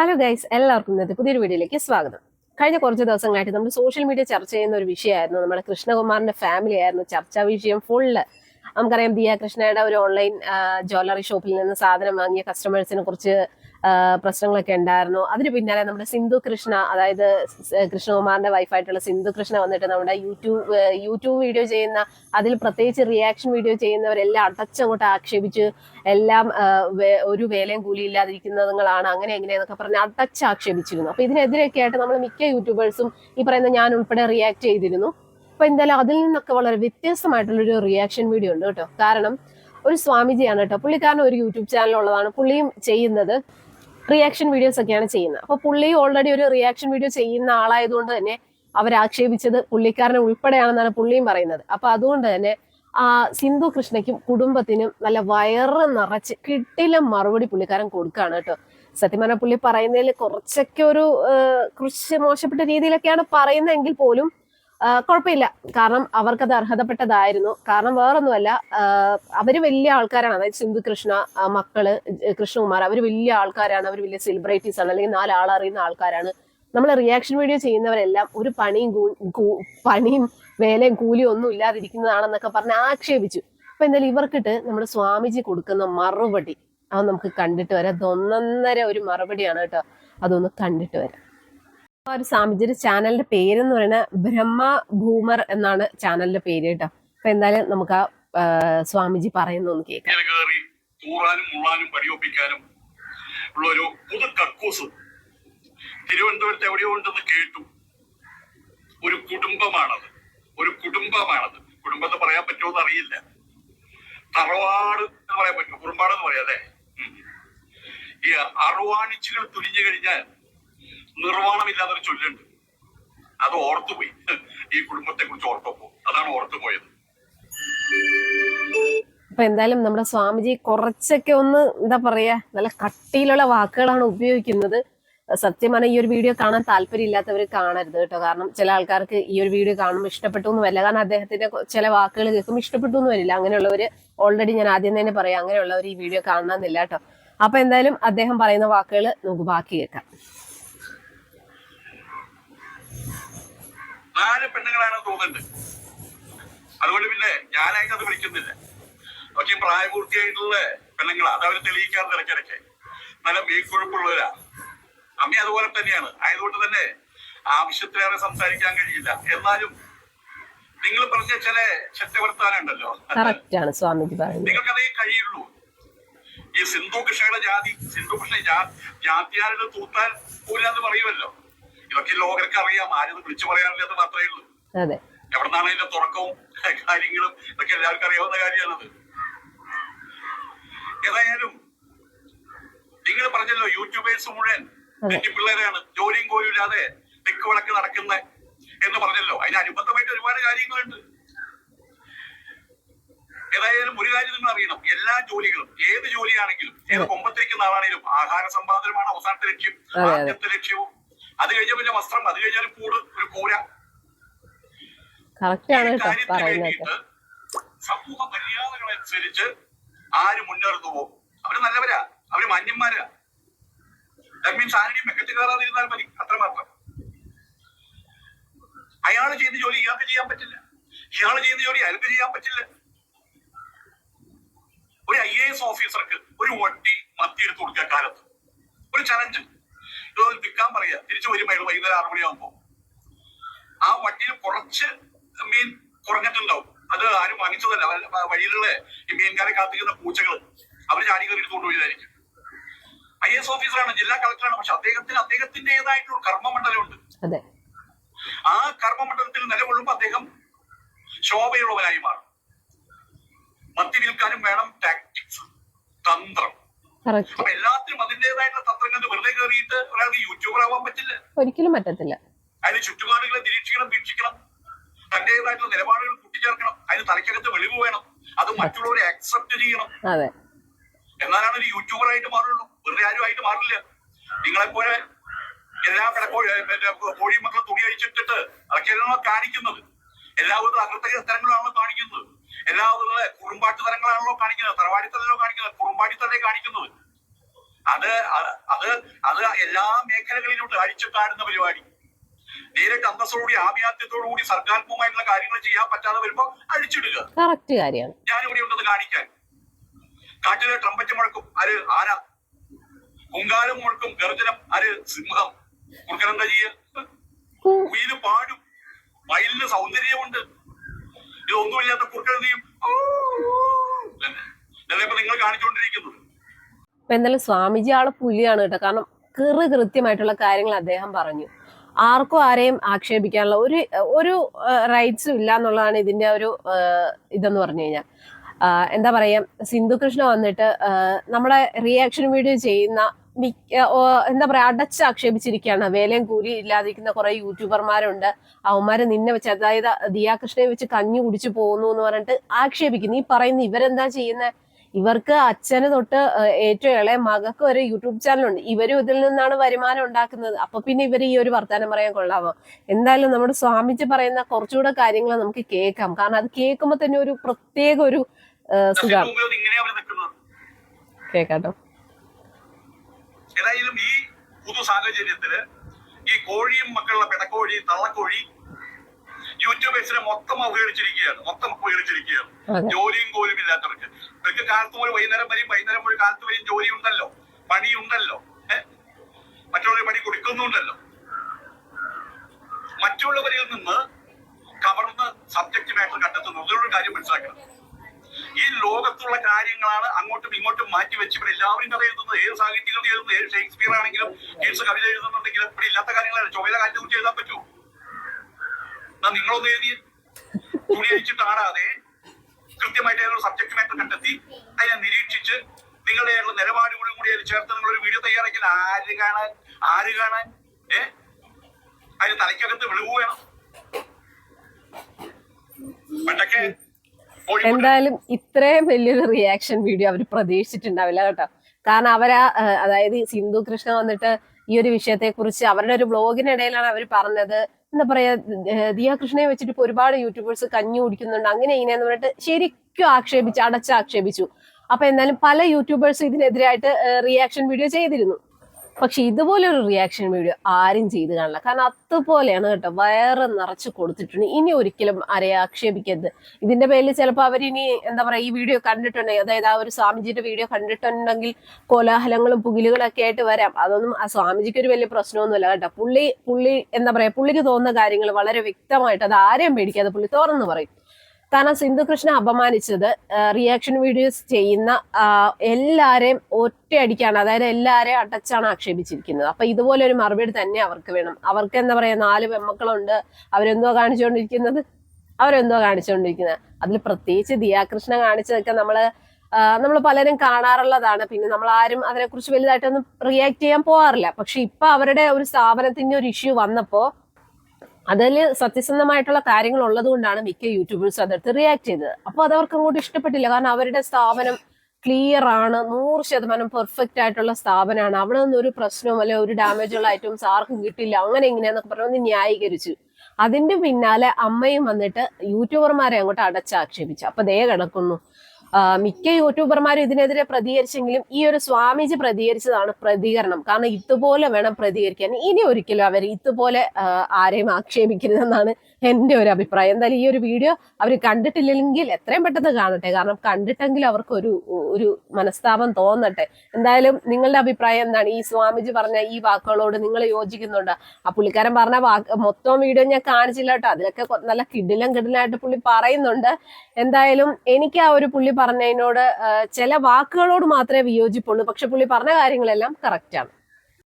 Hello guys എല്ലാവർക്കും ഇന്നത്തെ പുതിയൊരു വീഡിയോയിലേക്ക് സ്വാഗതം. കഴിഞ്ഞ കുറച്ച് ദിവസങ്ങളായിട്ട് നമ്മൾ സോഷ്യൽ മീഡിയ ചർച്ച ചെയ്യുന്ന ഒരു വിഷയമായിരുന്നു. നമ്മുടെ കൃഷ്ണകുമാറിന്റെ ഫാമിലി ആയിരുന്നു ചർച്ചാ വിഷയം ഫുള്ള് നമുക്കറിയാം ദിയ കൃഷ്ണയുടെ ഒരു ഓൺലൈൻ ജ്വല്ലറി ഷോപ്പിൽ നിന്ന് സാധനം വാങ്ങിയ കസ്റ്റമേഴ്സിനെ കുറിച്ച് പ്രശ്നങ്ങളൊക്കെ ഉണ്ടായിരുന്നു. അതിന് പിന്നാലെ നമ്മുടെ സിന്ധു കൃഷ്ണ അതായത് കൃഷ്ണകുമാറിന്റെ വൈഫായിട്ടുള്ള സിന്ധു കൃഷ്ണ വന്നിട്ട് നമ്മുടെ യൂട്യൂബ് യൂട്യൂബ് വീഡിയോ ചെയ്യുന്ന അതിൽ പ്രത്യേകിച്ച് റിയാക്ഷൻ വീഡിയോ ചെയ്യുന്നവരെല്ലാം അടച്ചങ്ങോട്ട് ആക്ഷേപിച്ച് എല്ലാം ഒരു വേലയും കൂലിയില്ലാതിരിക്കുന്നതുങ്ങളാണ് അങ്ങനെ എങ്ങനെയെന്നൊക്കെ പറഞ്ഞ് അടച്ച് ആക്ഷേപിച്ചിരുന്നു. അപ്പൊ ഇതിനെതിരെയൊക്കെ ആയിട്ട് നമ്മൾ മിക്ക യൂട്യൂബേഴ്സും ഈ പറയുന്ന ഞാൻ ഉൾപ്പെടെ റിയാക്ട് ചെയ്തിരുന്നു. അപ്പൊ എന്തായാലും അതിൽ നിന്നൊക്കെ വളരെ വ്യത്യസ്തമായിട്ടുള്ളൊരു റിയാക്ഷൻ വീഡിയോ ഉണ്ട് കേട്ടോ. കാരണം ഒരു സ്വാമിജിയാണ് കേട്ടോ. പുള്ളിക്കാരൻ ഒരു യൂട്യൂബ് ചാനൽ ഉള്ളതാണ്. പുള്ളിയും ചെയ്യുന്നത്. റിയാക്ഷൻ വീഡിയോസ് ഒക്കെയാണ് ചെയ്യുന്നത്. അപ്പൊ പുള്ളി ഓൾറെഡി ഒരു റിയാക്ഷൻ വീഡിയോ ചെയ്യുന്ന ആളായതുകൊണ്ട് തന്നെ അവർ ആക്ഷേപിച്ചത് പുള്ളിക്കാരനെ ഉൾപ്പെടെയാണെന്നാണ് പുള്ളിയും പറയുന്നത്. അപ്പൊ അതുകൊണ്ട് തന്നെ ആ സിന്ധു കൃഷ്ണയ്ക്കും കുടുംബത്തിനും നല്ല വയറ് നിറച്ച് കിട്ടില്ല മറുപടി പുള്ളിക്കാരൻ കൊടുക്കുകയാണ് കേട്ടോ. സത്യം പറഞ്ഞാൽ പുള്ളി പറയുന്നതിൽ കുറച്ചൊക്കെ ഒരു കൃഷി മോശപ്പെട്ട രീതിയിലൊക്കെയാണ് പറയുന്നതെങ്കിൽ പോലും കുഴപ്പമില്ല. കാരണം അവർക്കത് അർഹതപ്പെട്ടതായിരുന്നു. കാരണം വേറൊന്നുമല്ല അവർ വലിയ ആൾക്കാരാണ്. അതായത് സിന്ധു കൃഷ്ണ മക്കൾ കൃഷ്ണകുമാർ അവർ വലിയ ആൾക്കാരാണ്. അവർ വലിയ സെലിബ്രിറ്റീസ് ആണ്. അല്ലെങ്കിൽ നാലാളറിയുന്ന ആൾക്കാരാണ്. നമ്മൾ റിയാക്ഷൻ വീഡിയോ ചെയ്യുന്നവരെല്ലാം ഒരു പണിയും പണിയും വേലയും കൂലിയും ഒന്നും ഇല്ലാതിരിക്കുന്നതാണെന്നൊക്കെ പറഞ്ഞ് ആക്ഷേപിച്ചു. അപ്പൊ എന്തായാലും ഇവർക്കിട്ട് നമ്മുടെ സ്വാമിജി കൊടുക്കുന്ന മറുപടി അത് നമുക്ക് കണ്ടിട്ട് വരാം. അതൊന്നൊന്നര ഒരു മറുപടിയാണ് കേട്ടോ. അതൊന്ന് കണ്ടിട്ട് വരാം. ഒരു സ്വാമിജിയുടെ ചാനലിന്റെ പേരെന്ന് പറയുന്നത് ബ്രഹ്മ ഭൂമർ എന്നാണ് ചാനലിന്റെ പേര് കേട്ടോ. അപ്പൊ എന്തായാലും നമുക്ക് ആ സ്വാമിജി പറയുന്ന ഒന്ന് കേൾക്കാം. മുള്ളാനും ഉള്ള ഒരു പുതു തിരുവനന്തപുരത്ത് എവിടെയോ ഉണ്ടെന്ന് കേട്ടു. ഒരു കുടുംബമാണത്. ഒരു കുടുംബമാണത്. കുടുംബത്തെ പറയാൻ പറ്റുമോ എന്ന് അറിയില്ല. തറവാട് എന്ന് പറയാൻ പറ്റുമോ? കുറുമ്പാടെന്ന് പറയാം അല്ലേ? ഈ അറുവാണിച്ചുകൾ തുലിഞ്ഞു കഴിഞ്ഞാൽ നിർവാണമില്ലാതൊരു ചൊല്ലുണ്ട്. അത് ഓർത്തുപോയി. ഈ കുടുംബത്തെ കുറിച്ച് ഓർത്തപ്പോ. അതാണ് ഓർത്തുപോയത്. അപ്പൊ എന്തായാലും നമ്മുടെ സ്വാമിജി കുറച്ചൊക്കെ ഒന്ന് എന്താ പറയാ നല്ല കട്ടിയിലുള്ള വാക്കുകളാണ് ഉപയോഗിക്കുന്നത്. സത്യമാണ് ഈ ഒരു വീഡിയോ കാണാൻ താല്പര്യമില്ലാത്തവർ കാണരുത് കേട്ടോ. കാരണം ചില ആൾക്കാർക്ക് ഈ ഒരു വീഡിയോ കാണുമ്പോൾ ഇഷ്ടപ്പെട്ടു എന്ന് വരില്ല. കാരണം അദ്ദേഹത്തിന്റെ ചില വാക്കുകൾ കേൾക്കുമ്പോൾ ഇഷ്ടപ്പെട്ടു എന്ന് വരില്ല. അങ്ങനെയുള്ളവർ ഓൾറെഡി ഞാൻ ആദ്യം തന്നെ പറയാം. അങ്ങനെയുള്ളവർ ഈ വീഡിയോ കാണണമെന്നില്ല കേട്ടോ. അപ്പൊ എന്തായാലും അദ്ദേഹം പറയുന്ന വാക്കുകൾ നമുക്ക് ബാക്കി കേൾക്കാം. നാല് പെണ്ണുങ്ങളാണെന്ന് തോന്നുന്നുണ്ട്. അതുകൊണ്ട് പിന്നെ ഞാനായിട്ട് അത് വിളിക്കുന്നില്ല. പക്ഷെ പ്രായപൂർത്തിയായിട്ടുള്ള പെണ്ണുങ്ങൾ അത് അവർ തെളിയിക്കാറുണ്ട് ഇടയ്ക്കിടയ്ക്ക്. നല്ല മീക്കൊഴുപ്പുള്ളവരാ അമ്മ അതുപോലെ തന്നെയാണ്. ആയതുകൊണ്ട് തന്നെ ആവശ്യത്തിലേറെ സംസാരിക്കാൻ കഴിയില്ല. എന്നാലും നിങ്ങൾ പറഞ്ഞ ചില ചെറ്റവർത്താനുണ്ടല്ലോ കറക്റ്റ് ആണ് സ്വാമിജി നിങ്ങൾക്കതേ കഴിയുള്ളൂ. ഈ സിന്ധു കൃഷ്ണയുടെ ജാതി സിന്ധു കൃഷ്ണ ജാത്യാരുടെ തൂത്താൻ പോലെന്ന് പറയുമല്ലോ. ഇതൊക്കെ ലോകർക്ക് അറിയാം. ആരും വിളിച്ചു പറയാനില്ലാത്ത മാത്രമേ ഉള്ളൂ. എവിടുന്നാണ് ഇതിന്റെ തുടക്കവും കാര്യങ്ങളും ഇതൊക്കെ എല്ലാവർക്കും അറിയാവുന്ന കാര്യമാണത്. ഏതായാലും നിങ്ങൾ പറഞ്ഞല്ലോ യൂട്യൂബേഴ്സ് മുഴുവൻ. പിള്ളേരാണ്. ജോലിയും കോലും ഇല്ലാതെ തെക്ക് വിളക്ക് നടക്കുന്ന എന്ന് പറഞ്ഞല്ലോ. അതിന് അനുബന്ധമായിട്ട് ഒരുപാട് കാര്യങ്ങളുണ്ട്. ഏതായാലും ഒരു കാര്യം നിങ്ങൾ അറിയണം. എല്ലാ ജോലികളും ഏത് ജോലിയാണെങ്കിലും ഏത് കൊമ്പത്തിരിക്കുന്ന ആളാണെങ്കിലും ആഹാര സമ്പാദനമാണ് അവസാനത്തെ ലക്ഷ്യം. ആദ്യത്തെ ലക്ഷ്യവും അത് കഴിഞ്ഞ പിന്നെ വസ്ത്രം അത് കഴിഞ്ഞാൽ കൂട് ഒരു കൂര. സമൂഹ മര്യാദകളനുസരിച്ച് ആര് മുന്നേറുന്നുവോ? അവർ നല്ലവരാ. അവർ മാന്യന്മാരാ. ദാറ്റ് മീൻസ് ആരുടെയും മെക്കറ്റ് കയറാതിരുന്നാൽ മതി. അത്രമാത്രം. അയാൾ ചെയ്യുന്ന ജോലി ഇയാൾക്ക് ചെയ്യാൻ പറ്റില്ല. ഇയാൾ ചെയ്യുന്ന ജോലി അയാൾക്ക് ചെയ്യാൻ പറ്റില്ല. ഒരു ഐ എ എസ് ഓഫീസർക്ക് ഒരു വട്ടി മത്തി എടുത്ത് കൊടുക്കുക കാലത്ത്. ഒരു ചലഞ്ച് ഇത് നിൽക്കാൻ പറയാ തിരിച്ചു വരുമ്പോൾ വൈകുന്നേരം ആറ് മണിയാകുമ്പോ ആ വട്ടിയിൽ കുറച്ച് മീൻ കുറഞ്ഞിട്ടുണ്ടാവും. അത് ആരും വാങ്ങിച്ചതല്ല. വഴിയിലുള്ള ഈ മീൻകാരെ കാത്തിക്കുന്ന പൂച്ചകൾ അവർ ചാടി കയറി കൊണ്ടുപോയതായിരിക്കും പോയതായിരിക്കും. ഐ എസ് ഓഫീസറാണ് ജില്ലാ കളക്ടറാണ് പക്ഷെ അദ്ദേഹത്തിന് അദ്ദേഹത്തിന്റേതായിട്ടുള്ള കർമ്മമണ്ഡലമുണ്ട്. ആ കർമ്മമണ്ഡലത്തിൽ നിലകൊള്ളുമ്പോൾ അദ്ദേഹം ശോഭയുള്ളവനായി മാറും. മത്തി വിൽക്കാനും വേണം ടാക്ടിക്സ് തന്ത്രം. അപ്പൊ എല്ലാത്തിനും അതിന്റേതായിട്ടുള്ള തന്ത്രങ്ങൾ വെറുതെ കയറിയിട്ട് ഒരാൾക്ക് യൂട്യൂബർ ആവാൻ പറ്റില്ല. ഒരിക്കലും പറ്റത്തില്ല. അതിന് ചുറ്റുപാടുകളെ നിരീക്ഷിക്കണം വീക്ഷിക്കണം. തന്റേതായിട്ടുള്ള നിലപാടുകൾ കൂട്ടിച്ചേർക്കണം. അതിന് തലയ്ക്കകത്ത് വെളിവ് വേണം. അത് മറ്റുള്ളവരെ അക്സെപ്റ്റ് ചെയ്യണം. അതെ. എന്നാലാണ് ഒരു യൂട്യൂബർ ആയിട്ട് മാറുള്ളൂ. വെറുതെ ആരും ആയിട്ട് മാറില്ല. നിങ്ങളെപ്പോലെ എല്ലാ കോഴി മക്കളെ തുണി അഴിച്ചിട്ടിട്ട് അതൊക്കെ കാണിക്കുന്നത്. എല്ലാവരും അകൃത്യ സ്ഥലങ്ങളാണ് കാണിക്കുന്നത്. എല്ലാവരും കുറുമ്പാട്ട് തരങ്ങളാണല്ലോ കാണിക്കുന്നത്. തറവാടിത്തരല്ലോ കാണിക്കുന്നത്. കുറുമ്പാടിത്തരേ കാണിക്കുന്നത് അത് അത് അത് എല്ലാ മേഖലകളിലുണ്ട്. അഴിച്ചു കാടുന്ന പരിപാടി. നേരിട്ട് അന്തസ്സോടുകൂടി ആഭിയാത്യത്തോടുകൂടി സർഗാത്മകമായിട്ടുള്ള കാര്യങ്ങൾ ചെയ്യാൻ പറ്റാതെ വരുമ്പോ അഴിച്ചിടുക. ഞാനിവിടെ ഉണ്ടെന്ന് കാണിക്കാൻ. കാട്ടിലെ ട്രംപറ്റ് മുഴക്കും. ആര്? ആന കുങ്കാലം മുഴക്കും. ഗർജനം. ആര്? സിംഹം. കുറുക്കനെന്താ ചെയ്യുക കുയിൽ പാടും. വയലിന് സൗന്ദര്യമുണ്ട്. ഇതൊന്നുമില്ലാത്ത ഒന്നുമില്ലാത്ത. ഇതല്ലേ ഇപ്പൊ നിങ്ങൾ കാണിച്ചുകൊണ്ടിരിക്കുന്നത് അപ്പൊ എന്തായാലും സ്വാമിജി ആൾ പുലിയാണ് കേട്ടോ. കാരണം കൃ കൃത്യമായിട്ടുള്ള കാര്യങ്ങൾ അദ്ദേഹം പറഞ്ഞു. ആർക്കും ആരെയും ആക്ഷേപിക്കാനുള്ള ഒരു ഒരു റൈറ്റ്സും ഇല്ല എന്നുള്ളതാണ് ഇതിന്റെ ഒരു ഇതെന്ന് പറഞ്ഞു കഴിഞ്ഞാൽ. എന്താ പറയാ സിന്ധു കൃഷ്ണ വന്നിട്ട് നമ്മുടെ റിയാക്ഷൻ വീഡിയോ ചെയ്യുന്ന എന്താ പറയാ അടച്ച് ആക്ഷേപിച്ചിരിക്കുകയാണ് വേലയും കൂലി ഇല്ലാതിരിക്കുന്ന കുറെ യൂട്യൂബർമാരുണ്ട്. അവന്മാരെ നിന്നെ വെച്ച് അതായത് ദിയാകൃഷ്ണയെ വെച്ച് കഞ്ഞി കുടിച്ചു പോകുന്നു എന്ന് പറഞ്ഞിട്ട് ആക്ഷേപിക്കുന്നു. ഈ പറയുന്ന ഇവരെന്താ ചെയ്യുന്നത് ഇവർക്ക് അച്ഛന് തൊട്ട് ഏറ്റവും ഇളയ മകൾക്ക് ഒരു യൂട്യൂബ് ചാനലുണ്ട്. ഇവരും ഇതിൽ നിന്നാണ് വരുമാനം ഉണ്ടാക്കുന്നത്. അപ്പൊ പിന്നെ ഇവർ ഈ ഒരു വർത്തമാനം പറയാൻ കൊള്ളാമോ എന്തായാലും നമ്മുടെ സ്വാമിജി പറയുന്ന കുറച്ചുകൂടെ കാര്യങ്ങൾ നമുക്ക് കേൾക്കാം. കാരണം അത് കേൾക്കുമ്പോൾ തന്നെ ഒരു പ്രത്യേക ഒരു സുഖം. കേക്കാട്ടോ ഏതായാലും ഈ പുതു സാഹചര്യത്തിൽ ഈ കോഴിയും മക്കളുടെ പിടക്കോഴി തള്ളക്കോഴി യൂട്യൂബേഴ്സിനെ മൊത്തം അവഹേളിച്ചിരിക്കുകയാണ്. മൊത്തം അവഹേളിച്ചിരിക്കുകയാണ്. ജോലിയും കോലും ഇല്ലാത്തവർക്ക്. ഇവർക്ക് കാലത്ത് പോലും വൈകുന്നേരം വരെയും വൈകുന്നേരം പോലും കാലത്ത് വരെയും ജോലി ഉണ്ടല്ലോ. പണിയുണ്ടല്ലോ. ഏഹ് മറ്റുള്ളവർ പണി കൊടുക്കുന്നുണ്ടല്ലോ. മറ്റുള്ളവരിൽ നിന്ന് കവർന്ന് സബ്ജക്റ്റ് മാറ്റർ കണ്ടെത്തുന്നു അതിലൊരു കാര്യം മനസ്സിലാക്കണം. ലോകത്തുള്ള കാര്യങ്ങളാണ് അങ്ങോട്ടും ഇങ്ങോട്ടും മാറ്റി വെച്ച് ഇവിടെ എല്ലാവരും കഥ എഴുതുന്നത് ഏത് സാഹിത്യങ്ങൾ എഴുതുന്നത് ഏത് ഷേക്സ്പിയർ ആണെങ്കിലും കേസ് കവിത എഴുതുന്നുണ്ടെങ്കിലും ഇവിടെ ഇല്ലാത്ത കാര്യങ്ങളാണ് ചുവല കാറ്റ് കുറിച്ച് എഴുതാൻ പറ്റുമോ എന്നാ നിങ്ങളൊന്ന് എഴുതി തുണി അഴിച്ചിട്ട് ആടാതെ കൃത്യമായിട്ട് ഏതൊരു സബ്ജക്ട് മാറ്റർ കണ്ടെത്തി അതിനെ നിരീക്ഷിച്ച് നിങ്ങളുടെ നിലപാടുകളും കൂടി അതിൽ ചേർത്ത് നിങ്ങളൊരു വീഡിയോ തയ്യാറാക്കിയാൽ ആര് കാണാൻ ആര് കാണാൻ ഏ? അതിന് തലയ്ക്കകത്ത് വിളിവ് വേണം. പണ്ടൊക്കെ എന്തായാലും ഇത്രയും വലിയൊരു റിയാക്ഷൻ വീഡിയോ അവർ പ്രതീക്ഷിച്ചിട്ടുണ്ടാവില്ല കേട്ടോ. കാരണം അവരാ അതായത് സിന്ധു കൃഷ്ണ വന്നിട്ട് ഈ ഒരു വിഷയത്തെ കുറിച്ച് അവരുടെ ഒരു ബ്ലോഗിനിടയിലാണ് അവർ പറഞ്ഞത്. എന്താ പറയാ ദിയ കൃഷ്ണയെ വെച്ചിട്ട് ഇപ്പൊ ഒരുപാട് യൂട്യൂബേഴ്സ് കഞ്ഞി കുടിക്കുന്നുണ്ട്. അങ്ങനെ ഇങ്ങനെയെന്ന് പറഞ്ഞിട്ട് ശരിക്കും ആക്ഷേപിച്ചു അടച്ച് ആക്ഷേപിച്ചു അപ്പൊ എന്തായാലും പല യൂട്യൂബേഴ്സും ഇതിനെതിരായിട്ട് റിയാക്ഷൻ വീഡിയോ ചെയ്തിരുന്നു. പക്ഷെ ഇതുപോലെ ഒരു റിയാക്ഷൻ വീഡിയോ ആരും ചെയ്ത് കാണില്ല. കാരണം അതുപോലെയാണ് കേട്ടോ വയറ് നിറച്ച് കൊടുത്തിട്ടുണ്ട്. ഇനി ഒരിക്കലും ആരെയും ആക്ഷേപിക്കരുത്. ഇതിന്റെ പേരിൽ ചിലപ്പോൾ അവരിനി എന്താ പറയാ ഈ വീഡിയോ കണ്ടിട്ടുണ്ടെങ്കിൽ അതായത് ആ ഒരു സ്വാമിജിയുടെ വീഡിയോ കണ്ടിട്ടുണ്ടെങ്കിൽ കോലാഹലങ്ങളും പുകിലുകളൊക്കെ ആയിട്ട് വരാം. അതൊന്നും ആ സ്വാമിജിക്ക് ഒരു വലിയ പ്രശ്നമൊന്നുമില്ല കേട്ടോ. പുള്ളി പുള്ളി എന്താ പറയാ പുള്ളിക്ക് തോന്നുന്ന കാര്യങ്ങൾ വളരെ വ്യക്തമായിട്ട് അത് ആരെയും പേടിക്കാതെ പുള്ളി തുറന്നു പറയും. കാരണം സിന്ധു കൃഷ്ണ അപമാനിച്ചത് റിയാക്ഷൻ വീഡിയോസ് ചെയ്യുന്ന എല്ലാവരെയും ഒറ്റയടിക്കാണ്. അതായത് എല്ലാരെയും അടച്ചാണ് ആക്ഷേപിച്ചിരിക്കുന്നത്. അപ്പൊ ഇതുപോലെ ഒരു മറുപടി തന്നെ അവർക്ക് വേണം. അവർക്ക് എന്താ പറയാ നാല് പെമ്മക്കളുണ്ട്. അവരെന്തോ കാണിച്ചുകൊണ്ടിരിക്കുന്നത്? അവരെന്തോ കാണിച്ചുകൊണ്ടിരിക്കുന്നത്? അതിൽ പ്രത്യേകിച്ച് ദിയാകൃഷ്ണ കാണിച്ചതൊക്കെ നമ്മൾ നമ്മൾ പലരും കാണാറുള്ളതാണ്. പിന്നെ നമ്മൾ ആരും അതിനെക്കുറിച്ച് വലുതായിട്ടൊന്നും റിയാക്ട് ചെയ്യാൻ പോകാറില്ല പക്ഷെ ഇപ്പൊ അവരുടെ ഒരു സ്ഥാപനത്തിന്റെ ഒരു ഇഷ്യൂ വന്നപ്പോ അതിൽ സത്യസന്ധമായിട്ടുള്ള കാര്യങ്ങൾ ഉള്ളത് കൊണ്ടാണ് മിക്ക യൂട്യൂബേഴ്സും അതെടുത്ത് റിയാക്ട് ചെയ്തത്. അപ്പോൾ അത് അവർക്ക് അങ്ങോട്ട് ഇഷ്ടപ്പെട്ടില്ല. കാരണം അവരുടെ സ്ഥാപനം ക്ലിയർ ആണ്. നൂറ് ശതമാനം പെർഫെക്റ്റ് ആയിട്ടുള്ള സ്ഥാപനമാണ്. അവിടെ നിന്ന് ഒരു പ്രശ്നവും അല്ലെ ഒരു ഡാമേജുള്ള ഐറ്റംസ് ആർക്കും കിട്ടില്ല. അങ്ങനെ ഇങ്ങനെയെന്നൊക്കെ പറഞ്ഞ് ന്യായീകരിച്ചു. അതിന്റെ പിന്നാലെ അമ്മയും വന്നിട്ട് യൂട്യൂബർമാരെ അങ്ങോട്ട് അടച്ചാക്ഷേപിച്ചു. അപ്പൊ ദേ കിടക്കുന്നു. മിക്ക യൂട്യൂബർമാരും ഇതിനെതിരെ പ്രതികരിച്ചെങ്കിലും ഈ ഒരു സ്വാമിജി പ്രതികരിച്ചതാണ് പ്രതികരണം. കാരണം ഇതുപോലെ വേണം പ്രതികരിക്കാൻ. ഇനി ഒരിക്കലും അവർ ഇതുപോലെ ആരെയും ആക്ഷേപിക്കരുതെന്നാണ് എന്റെ ഒരു അഭിപ്രായം. എന്തായാലും ഈ ഒരു വീഡിയോ അവർ കണ്ടിട്ടില്ലെങ്കിൽ എത്രയും പെട്ടെന്ന് കാണട്ടെ. കാരണം കണ്ടിട്ടെങ്കിൽ അവർക്ക് ഒരു ഒരു മനസ്താപം തോന്നട്ടെ. എന്തായാലും നിങ്ങളുടെ അഭിപ്രായം എന്താണ്? ഈ സ്വാമിജി പറഞ്ഞ ഈ വാക്കുകളോട് നിങ്ങൾ യോജിക്കുന്നുണ്ട്? ആ പുള്ളിക്കാരൻ പറഞ്ഞ വാക്ക് മൊത്തം വീഡിയോ ഞാൻ കാണിച്ചില്ല കേട്ടോ. അതിലൊക്കെ നല്ല കിടിലം കിടിലായിട്ട് പുള്ളി പറയുന്നുണ്ട്. എന്തായാലും എനിക്ക് ആ ഒരു പുള്ളി പറഞ്ഞതിനോട് ചില വാക്കുകളോട് മാത്രമേ വിയോജിപ്പുള്ളൂ. പക്ഷെ പുള്ളി പറഞ്ഞ കാര്യങ്ങളെല്ലാം കറക്റ്റാണ്